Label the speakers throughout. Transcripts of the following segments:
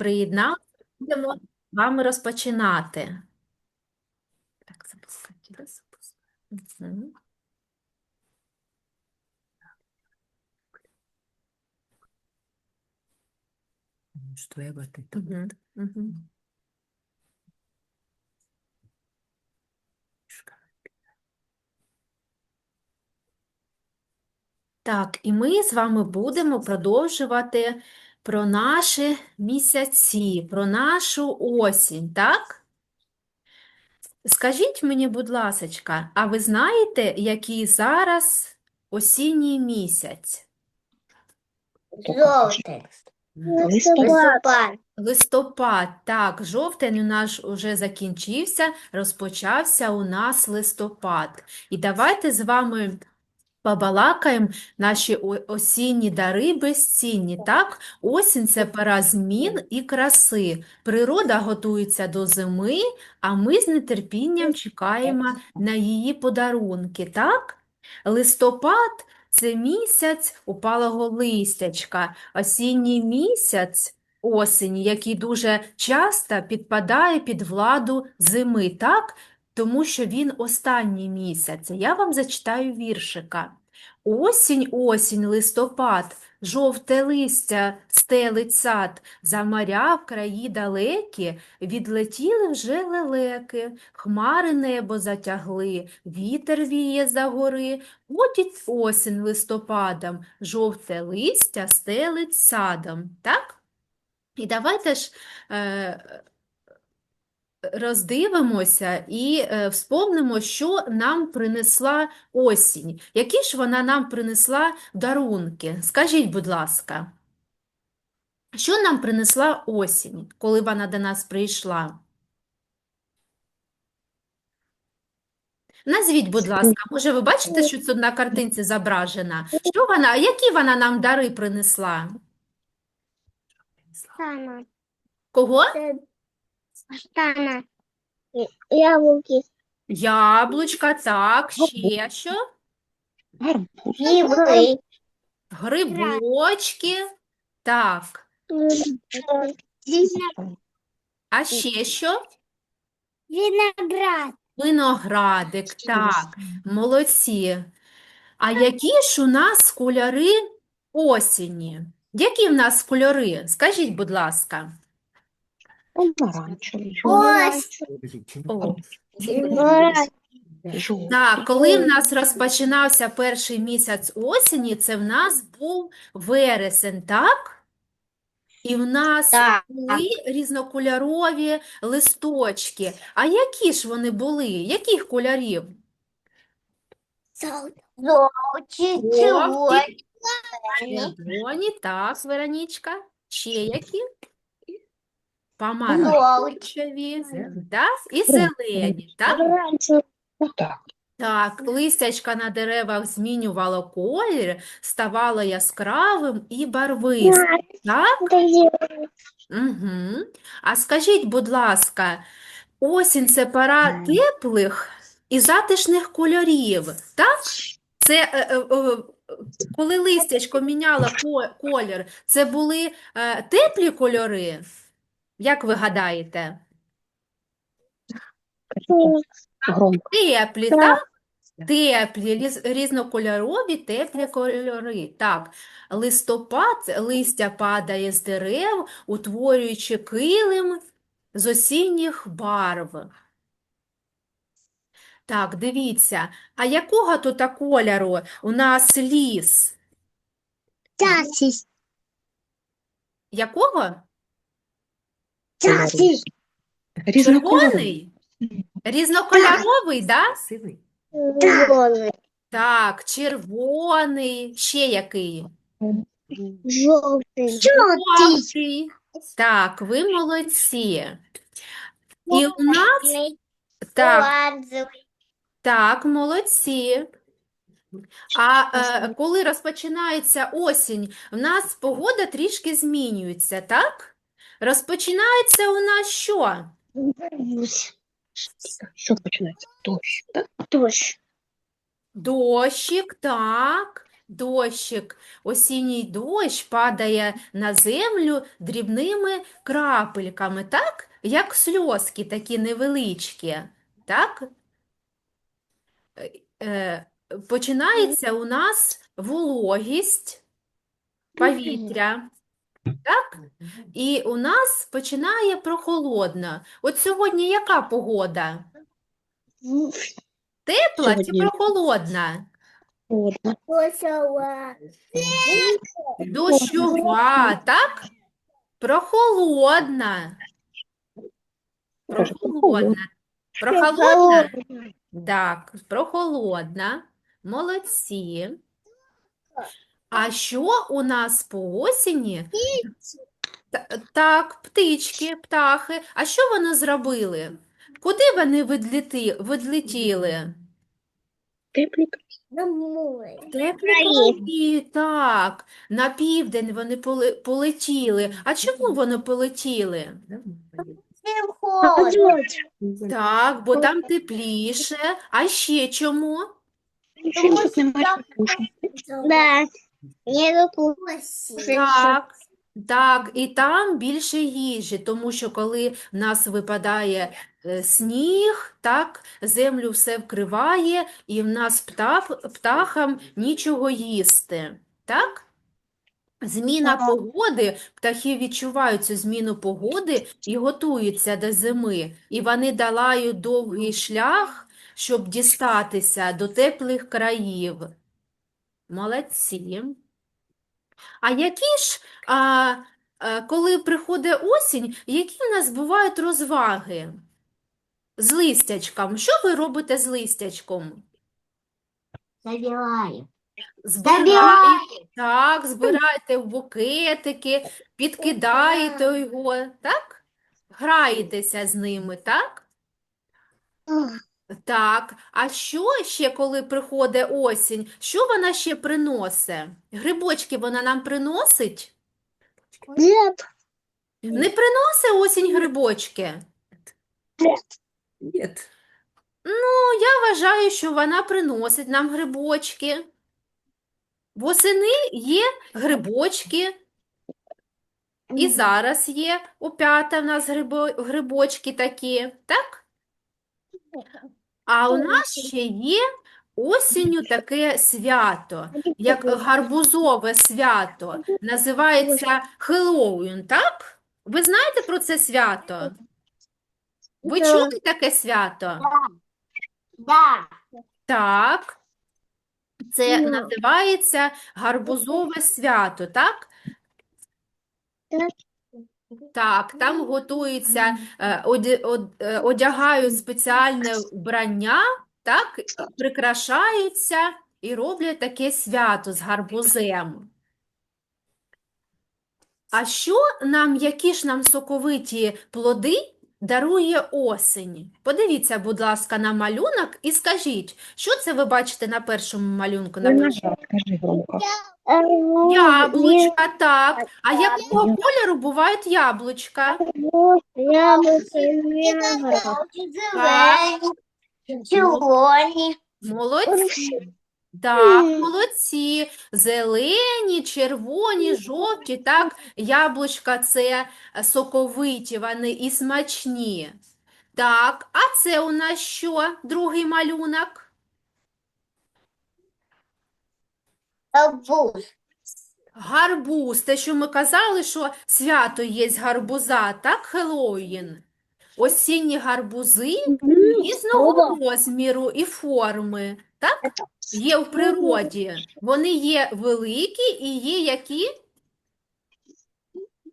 Speaker 1: приєдналися, будемо з вами розпочинати. Так, запускайте, да, запускаю.
Speaker 2: Что я в этой там?
Speaker 1: Мгм. Мгм. Так, і ми з вами будемо продовжувати про наші місяці, про нашу осінь, так? Скажіть мені, будь ласочка, а ви знаєте, який зараз осінній місяць?
Speaker 3: Жовтий. Листопад.
Speaker 1: Листопад, так, жовтень у нас уже закінчився, розпочався у нас листопад. І давайте з вами побалакаємо наші осінні дари безцінні, так? Осінь – це пора змін і краси. Природа готується до зими, а ми з нетерпінням чекаємо на її подарунки, так? Листопад – це місяць упалого листячка, осінній місяць осені, який дуже часто підпадає під владу зими, так? Тому що він останній місяць. Я вам зачитаю віршика. Осінь, осінь, листопад, жовте листя стелить сад, за моря в краї далекі, відлетіли вже лелеки, хмари небо затягли, вітер віє за гори, ходить осінь листопадом, жовте листя стелить садом. Так? І давайте ж е, роздивимося і е, вспомнимо, що нам принесла осінь. Які ж вона нам принесла дарунки? Скажіть, будь ласка, що нам принесла осінь, коли вона до нас прийшла? Назвіть, будь ласка, може ви бачите, що це на картинці зображена? Що вона, які вона нам дари принесла?
Speaker 3: Сана. Сана. Яблуки.
Speaker 1: Яблучка, так, ще що?
Speaker 2: Арбуз.
Speaker 3: Гриби.
Speaker 1: Грибочки, так. А ще що?
Speaker 3: Виноград.
Speaker 1: Виноградик, так, молодці. А які ж у нас кольори осені? Які в нас кольори? Скажіть, будь ласка.
Speaker 2: Помаранчевий.
Speaker 3: Ось.
Speaker 1: О,
Speaker 2: Жовтий.
Speaker 1: Так, коли в нас розпочинався перший місяць осені, це в нас був вересень, так? І в нас
Speaker 3: Так.
Speaker 1: були різнокольорові листочки. А які ж вони були? Яких кольорів?
Speaker 3: Золоті.
Speaker 1: Жовті,
Speaker 3: Червоні.
Speaker 1: червоні, так, Веронічка. Ще які? Помаранчеві, так? І зелені, так?
Speaker 2: Отак.
Speaker 1: Так, листячка на деревах змінювало колір, ставало яскравим і барвистим, так? Угу. А скажіть, будь ласка, осінь це пора теплих і затишних кольорів, так? Це е, е, е, коли листячко міняло колір, це були е, теплі кольори? Як ви гадаєте?
Speaker 2: Громко.
Speaker 1: Теплі, так? Теплі, різ- різнокольорові, теплі кольори. Так, листопад, листя падає з дерев, утворюючи килим з осінніх барв. Так, дивіться, а якого тут кольору у нас ліс? Якого?
Speaker 2: Різнокольоровий.
Speaker 1: Червоний? Різнокольоровий, да?
Speaker 3: Червоний.
Speaker 1: Так, червоний, ще який?
Speaker 3: Жовтий.
Speaker 1: Жовтий. Так, ви молодці. І у нас, так, так, молодці. А е, коли розпочинається осінь, в нас погода трішки змінюється, так? Розпочинається у нас що?
Speaker 2: Що починається? Дощ. Так?
Speaker 3: Дощ.
Speaker 1: Дощик, так. Дощик, осінній дощ падає на землю дрібними крапельками, так? Як сльозки такі невеличкі, так? Е, е, Починається у нас вологість повітря, так? І у нас починає прохолодно. От сьогодні яка погода? Тепла чи
Speaker 2: Сьогодні.
Speaker 1: прохолодна?
Speaker 2: Холодно.
Speaker 1: Дощова, так? Прохолодна.
Speaker 2: Каже,
Speaker 1: Прохолодна. Прохолодна? Так, прохолодна. Молодці. А що у нас по осені? Та- Так, птички, птахи. А що вони зробили? Куди вони відліти, відлетіли?
Speaker 3: Домой.
Speaker 1: Теплі
Speaker 3: Країни.
Speaker 1: краї, так. На південь вони поле- полетіли. А чому вони полетіли? Так, бо там тепліше. А ще чому?
Speaker 2: Тут немає пушки?
Speaker 3: Да. Не.
Speaker 1: Так, так, і там більше їжі, тому що коли в нас випадає е, сніг, так, землю все вкриває, і в нас птах, птахам нічого їсти. Так? Зміна
Speaker 3: Ага.
Speaker 1: погоди, птахи відчувають цю зміну погоди і готуються до зими. І вони долають довгий шлях, щоб дістатися до теплих країв. Молодці. А які ж, а, а, коли приходить осінь, які в нас бувають розваги з листячком? Що ви робите з листячком?
Speaker 3: Забиваю.
Speaker 1: Збираєте, так, збираєте в букетики, підкидаєте його, так? Граєтеся з ними, так? Так, а що ще, коли приходить осінь? Що вона ще приносить? Грибочки вона нам приносить?
Speaker 3: Нет.
Speaker 1: Не приносить осінь грибочки?
Speaker 2: Ні.
Speaker 1: Ну, я вважаю, що вона приносить нам грибочки. Восени є грибочки, і зараз є у п'ята в нас грибо, грибочки такі, так? А у нас ще є осінню таке свято, як гарбузове свято. Називається Хеллоуін, так? Ви знаєте про це свято? Ви чули таке свято?
Speaker 3: Да.
Speaker 1: Так. Це
Speaker 3: Ну.
Speaker 1: називається гарбузове свято, так?
Speaker 3: Так.
Speaker 1: Там готуються, е, оді- од- е, одягають спеціальне вбрання, так, прикрашаються і роблять таке свято з гарбузем. А що нам, які ж нам соковиті плоди дарує осінь? Подивіться, будь ласка, на малюнок і скажіть, що це ви бачите на першому малюнку? На першому?
Speaker 2: Виноград, громко.
Speaker 1: Яблучка, так. А якого кольору бувають яблучка? Молодці. Так, молодці. Зелені, червоні, жовті, так, яблучка це е, соковиті, вони і смачні. Так, а це у нас що? Другий малюнок?
Speaker 3: Арбуз.
Speaker 1: Гарбуз. Те, що ми казали, що свято є з гарбуза, так, Хеллоуін? Осінні гарбузи різного розміру і форми, так? Є в природі. Вони є великі і є які?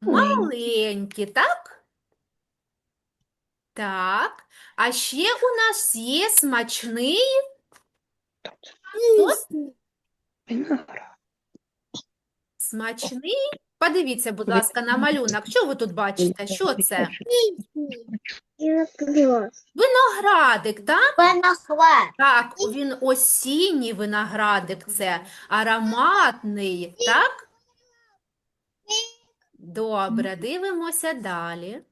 Speaker 1: Маленькі, так? Так. А ще у нас є смачний. Смачний? Подивіться, будь ласка, на малюнок. Що ви тут бачите? Що це? Виноградик, так?
Speaker 3: Виноград.
Speaker 1: Так, він осінній виноградик, це ароматний, так? Добре, дивимося далі.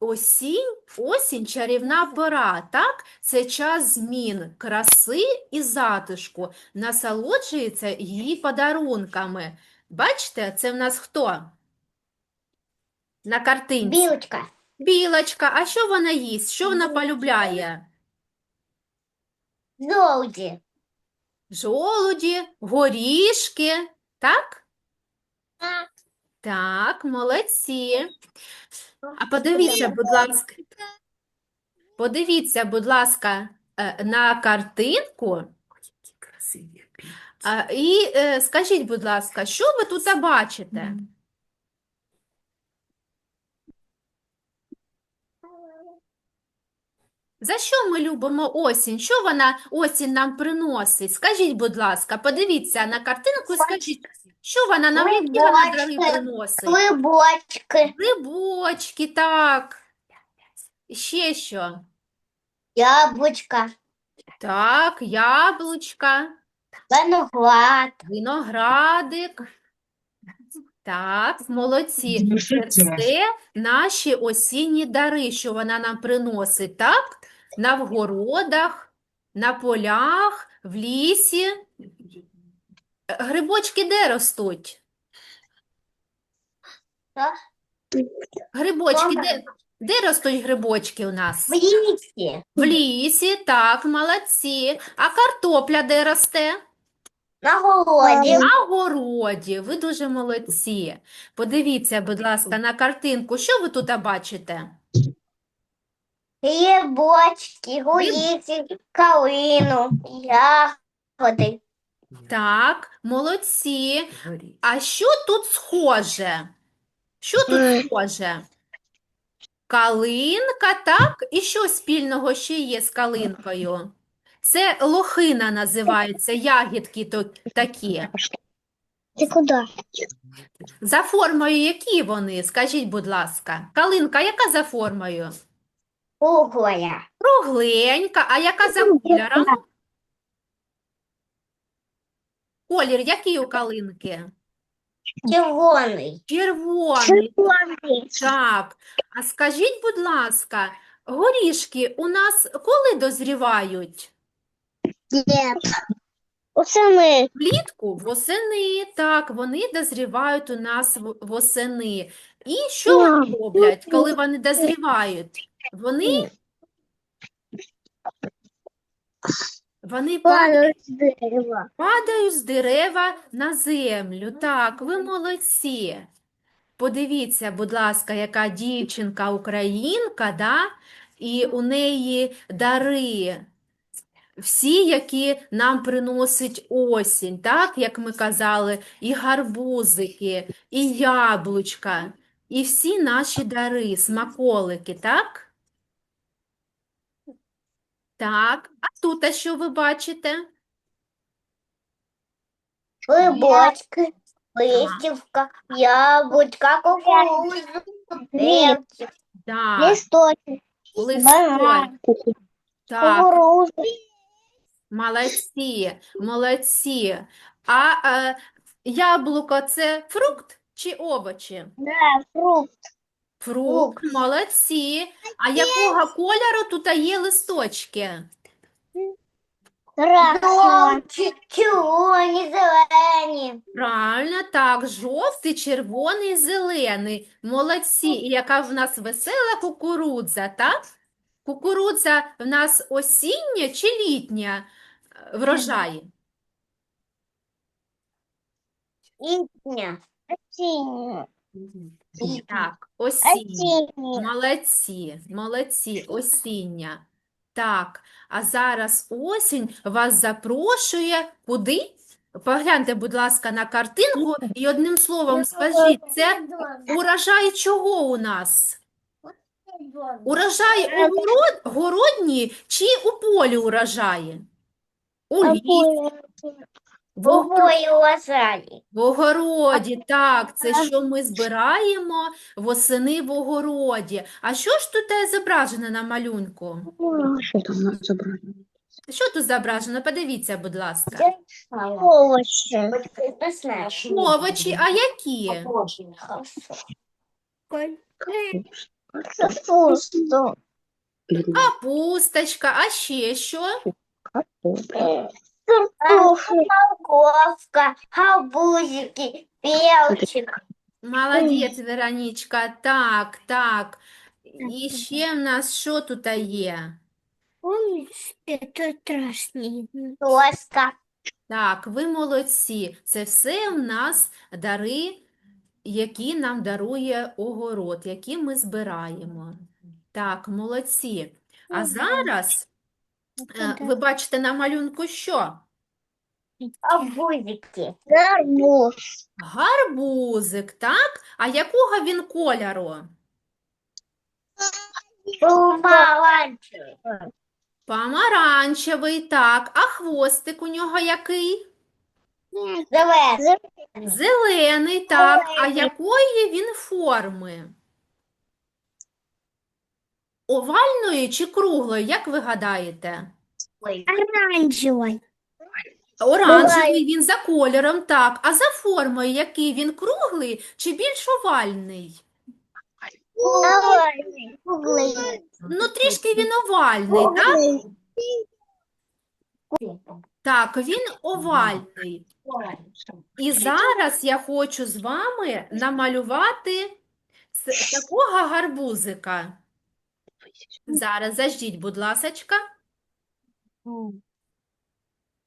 Speaker 1: осінь, осінь чарівна пора, так? Це час змін, краси і затишку. Насолоджується її подарунками. Бачите, це в нас хто? На картинці.
Speaker 3: Білочка.
Speaker 1: Білочка, а що вона їсть? Що вона полюбляє?
Speaker 3: Золоті.
Speaker 1: Жолуді, горішки, так? Так, молодці. А подивіться, будь ласка, подивіться, будь ласка, е, на картинку. А, І е, скажіть, будь ласка, що ви тут бачите? За що ми любимо осінь? Що вона осінь нам приносить? Скажіть, будь ласка, подивіться на картинку і скажіть, що вона нам які вона
Speaker 3: Грибочки.
Speaker 1: приносить?
Speaker 3: Клибочки.
Speaker 1: Грибочки, так. Ще що?
Speaker 3: Яблучка.
Speaker 1: Так, яблучка,
Speaker 3: Виноград.
Speaker 1: виноградик. Так, молодці. Це наші осінні дари, що вона нам приносить, так? На вгородах, на полях, в лісі. Грибочки де ростуть? Грибочки, де, де ростуть грибочки у нас?
Speaker 3: В лісі.
Speaker 1: В лісі, так, молодці. А картопля де росте?
Speaker 3: На городі.
Speaker 1: На городі. Ви дуже молодці. Подивіться, будь ласка, на картинку. Що ви тут бачите?
Speaker 3: Грибочки, гуліці, калину, ягоди.
Speaker 1: Так, молодці. А що тут схоже? Що тут схоже? Калинка, так? І що спільного ще є з калинкою? Це лохина називається, ягідки то такі.
Speaker 3: Ти куди?
Speaker 1: За формою які вони? Скажіть, будь ласка. Калинка яка за формою?
Speaker 3: Круглая.
Speaker 1: Кругленька, а яка за кольором? Колір який у калинки?
Speaker 3: Червоний.
Speaker 1: Червоний.
Speaker 3: Червоний.
Speaker 1: Так. А скажіть, будь ласка, горішки у нас коли дозрівають?
Speaker 3: Ми.
Speaker 1: Влітку? Восени. Так, вони дозрівають у нас восени. І що вони роблять, коли вони дозрівають? Вони, вони падають.
Speaker 3: з дерева.
Speaker 1: Падаю з дерева на землю. Так, ви молодці. Подивіться, будь ласка, яка дівчинка українка, да? І у неї дари. Всі, які нам приносить осінь, так, як ми казали, і гарбузики, і яблучка, і всі наші дари, смаколики, так? Так, а тут а що ви бачите?
Speaker 3: Грибочки, листівка, яблучка, кукурудза, перці,
Speaker 1: Так,
Speaker 3: листочки,
Speaker 1: листочки. Так,
Speaker 3: кукурудза.
Speaker 1: молодці, молодці. А е, яблуко це фрукт чи овочі?
Speaker 3: Да, фрукт.
Speaker 1: Фрукт, молодці. А якого кольору тут є листочки?
Speaker 3: Червоні, зелені.
Speaker 1: Правильно, так, жовтий, червоний, зелений. Молодці. І яка в нас весела кукурудза, так? Кукурудза в нас осіння чи літня е, врожаї?
Speaker 3: Ітня. Осіння.
Speaker 1: Так, осіння. Молодці, молодці, осіння. Так, а зараз осінь вас запрошує куди? Погляньте, будь ласка, на картинку і одним словом скажіть, це урожай чого у нас? Урожай у город, городні чи у полі урожаї? У лісі, в
Speaker 3: Обоє лазалі.
Speaker 1: в огороді, так, це що ми збираємо восени в огороді. А що ж тут е, зображено на малюнку?
Speaker 2: Що там у нас?
Speaker 1: Що тут зображено? Подивіться, будь ласка.
Speaker 3: Овочі.
Speaker 1: Овочі, а які?
Speaker 3: Хорошо.
Speaker 1: Капусточка, а ще що?
Speaker 3: Картофель. Морковка, арбузики, перчик.
Speaker 1: Молодець, Веронічка. Так, так. І ще в нас що тут є?
Speaker 3: Это страшнее. Доска.
Speaker 1: Так, ви молодці. Це все в нас дари, які нам дарує огород, які ми збираємо. Так, молодці. А зараз ви бачите на малюнку що?
Speaker 3: Арбузики. Арбуз.
Speaker 1: Гарбузик, так? А якого він кольору?
Speaker 3: Помаранчевый.
Speaker 1: Помаранчевий, так. А хвостик у нього який?
Speaker 3: Давай.
Speaker 1: Зелений, так. А якої він форми? Овальної чи круглої, як ви гадаєте?
Speaker 3: Оранжевый.
Speaker 1: Оранжевий він за кольором, так. А за формою який він круглий чи більш овальний?
Speaker 3: Овальный. Круглый.
Speaker 1: Ну, трішки він овальний, так? Так, він овальний. І зараз я хочу з вами намалювати ц- такого гарбузика. Зараз заждіть, будь ласочка.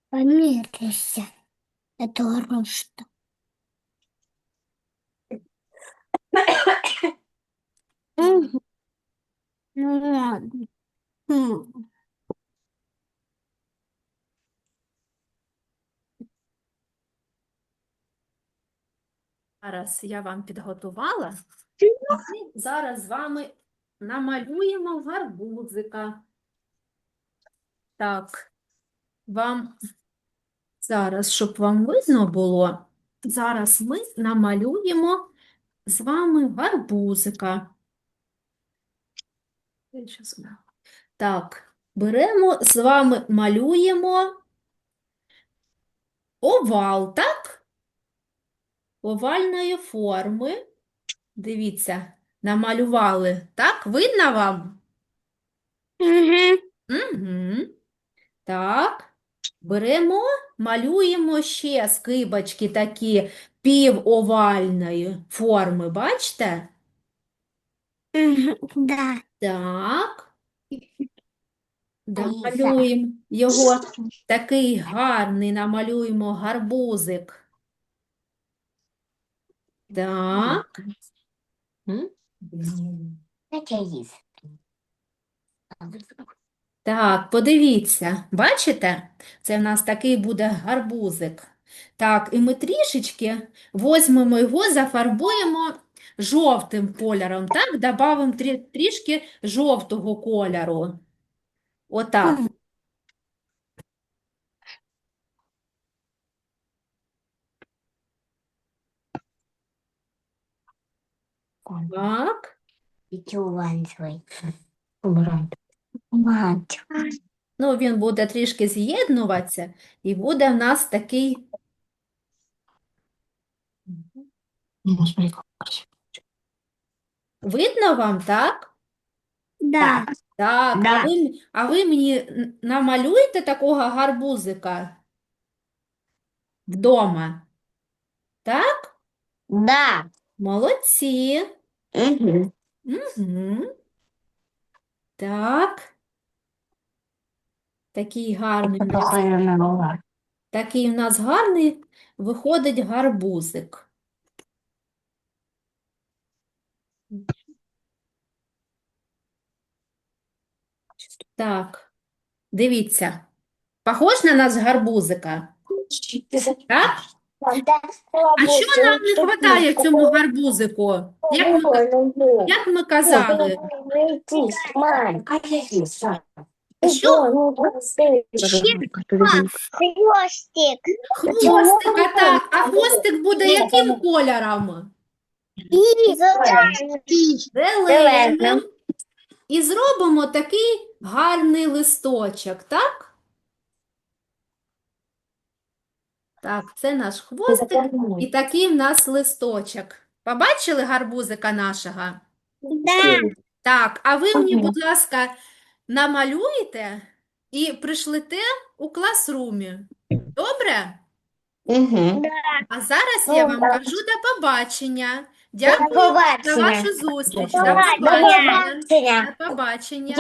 Speaker 3: Померься. Это что? Ну ладно.
Speaker 1: Зараз я вам підготувала. Ми зараз з вами намалюємо гарбузика. Так, вам зараз, щоб вам видно було, зараз ми намалюємо з вами гарбузика. Так, беремо з вами, малюємо овал, так? Овальної форми. Дивіться, намалювали. Так, видно вам? Угу. Так, беремо, малюємо ще скибочки такі півовальної форми, бачите?
Speaker 3: Да.
Speaker 1: Так. Да, малюємо його такий гарний, намалюємо гарбузик. Так. Так, подивіться, бачите? Це в нас такий буде гарбузик. Так, і ми трішечки возьмемо його, зафарбуємо жовтим кольором, так? Трі, трішки жовтого кольору. Отак. Так.
Speaker 3: Оранжевый. Оранжевый.
Speaker 1: Ну, він буде трішки з'єднуватися, і буде в нас такий Видно вам, так?
Speaker 3: Да.
Speaker 1: Так, а ви, а ви мені намалюєте такого гарбузика вдома? Так?
Speaker 3: Да.
Speaker 1: Молодці.
Speaker 3: Угу.
Speaker 1: Угу. Так. Такий гарний, у нас- такий у нас гарний виходить гарбузик. Так, дивіться. Похож на нас гарбузика? Так? А що нам не вистачає в цьому гарбузику? Як ми, як ми казали? Що?
Speaker 3: Хвостик.
Speaker 1: Хвостика, так. А хвостик буде яким кольором? Зеленим. І зробимо такий гарний листочок, так? Так, це наш хвостик і такий в нас листочок. Побачили гарбузика нашого?
Speaker 3: Да.
Speaker 1: Так, а ви мені, будь ласка, намалюєте і пришлите у класрумі. Добре?
Speaker 3: Угу.
Speaker 1: А зараз я вам кажу до побачення. Дякую за
Speaker 3: побачення.
Speaker 1: вашу зустріч.
Speaker 3: До
Speaker 1: побачення. До побачення.